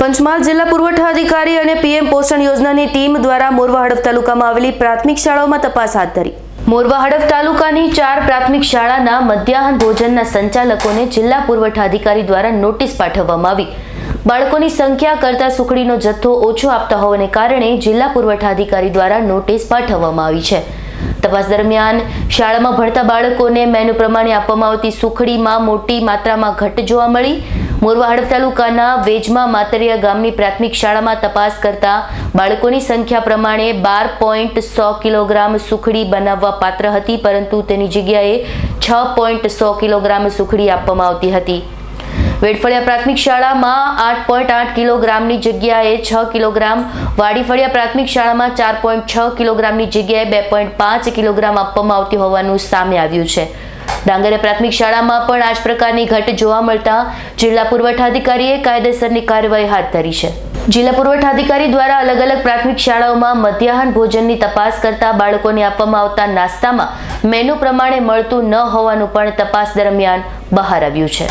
પંચમહાલ જિલ્લા પુરવઠા અધિકારી અને પીએમ પોષણ યોજનાની ટીમ દ્વારા મોરવા હડફ તાલુકામાં આવેલી પ્રાથમિક શાળાઓમાં તપાસ હાથ ધરી. મોરવા હડફ તાલુકાની ચાર પ્રાથમિક શાળાના મધ્યાહન ભોજનના સંચાલકોને જિલ્લા પુરવઠા અધિકારી દ્વારા નોટિસ પાઠવવામાં આવી. બાળકોની સંખ્યા કરતા સુખડીનો જથ્થો ઓછો આપતા હોવાને કારણે જિલ્લા પુરવઠા અધિકારી દ્વારા નોટિસ પાઠવવામાં આવી છે. તપાસ દરમિયાન શાળામાં ભણતા બાળકોને મેનુ પ્રમાણે આપવામાં આવતી સુખડીમાં મોટી માત્રામાં ઘટ જોવા મળી. મોરવા હડફ તાલુકાના વેજમાં માતરિયા ગામની પ્રાથમિક શાળામાં તપાસ કરતા બાળકોની સંખ્યા પ્રમાણે બાર પોઈન્ટ સો કિલોગ્રામ સુખડી બનાવવા પાત્ર હતી, પરંતુ તેની જગ્યાએ છ પોઈન્ટ સો કિલોગ્રામ સુખડી આપવામાં આવતી હતી. વેડફળિયા પ્રાથમિક શાળામાં આઠ પોઈન્ટ આઠ કિલોગ્રામની જગ્યાએ છ કિલોગ્રામ, વાડીફળિયા પ્રાથમિક શાળામાં ચાર પોઈન્ટ છ કિલોગ્રામની જગ્યાએ બે પોઈન્ટ પાંચ કિલોગ્રામ આપવામાં આવતી હોવાનું સામે આવ્યું છે. ડાંગરે પ્રાથમિક શાળામાં પણ આ જ પ્રકારની ઘટ જોવા મળતા જિલ્લા પુરવઠા અધિકારીએ કાયદેસરની કાર્યવાહી હાથ ધરી છે. જિલ્લા પુરવઠા અધિકારી દ્વારા અલગ અલગ પ્રાથમિક શાળાઓમાં મધ્યાહન ભોજનની તપાસ કરતા બાળકોને આપવામાં આવતા નાસ્તામાં મેનુ પ્રમાણે મળતું ન હોવાનું પણ તપાસ દરમિયાન બહાર આવ્યું છે.